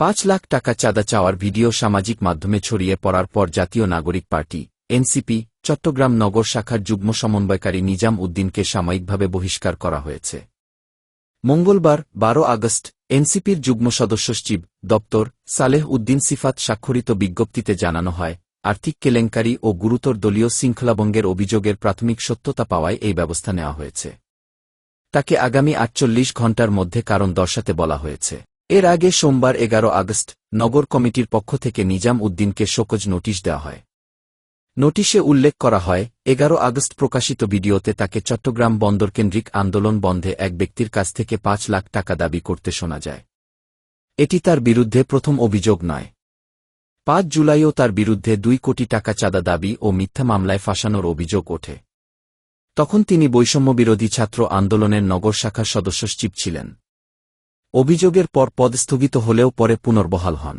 পাঁচ লাখ টাকা চাঁদা চাওয়ার ভিডিও সামাজিক মাধ্যমে ছড়িয়ে পড়ার পর জাতীয় নাগরিক পার্টি, এনসিপি, চট্টগ্রাম নগর শাখার যুগ্ম সমন্বয়কারী নিজাম উদ্দিনকে সাময়িকভাবে বহিষ্কার করা হয়েছে। মঙ্গলবার, বারো আগস্ট, এনসিপির যুগ্ম সদস্য সচিব দপ্তর, সালেহ উদ্দিন সিফাত স্বাক্ষরিত বিজ্ঞপ্তিতে জানানো হয়, আর্থিক কেলেঙ্কারি ও গুরুতর দলীয় শৃঙ্খলাভঙ্গের অভিযোগের প্রাথমিক সত্যতা পাওয়ায় এই ব্যবস্থা নেওয়া হয়েছে। তাকে আগামী আটচল্লিশ ঘণ্টার মধ্যে কারণ দর্শাতে বলা হয়েছে। এর আগে সোমবার এগারো আগস্ট নগর কমিটির পক্ষ থেকে নিজাম উদ্দিনকে শোকজ নোটিশ দেওয়া হয়। নোটিশে উল্লেখ করা হয়, এগারো আগস্ট প্রকাশিত ভিডিওতে তাকে চট্টগ্রাম বন্দরকেন্দ্রিক আন্দোলন বন্ধে এক ব্যক্তির কাছ থেকে পাঁচ লাখ টাকা দাবি করতে শোনা যায়। এটি তার বিরুদ্ধে প্রথম অভিযোগ নয়। পাঁচ জুলাইও তার বিরুদ্ধে দুই কোটি টাকা চাঁদা দাবি ও মিথ্যা মামলায় ফাঁসানোর অভিযোগ ওঠে। তখন তিনি বৈষম্যবিরোধী ছাত্র আন্দোলনের নগর শাখার সদস্য সচিব ছিলেন। অভিযোগের পর পদস্থগিত হলেও পরে পুনর্বহাল হন।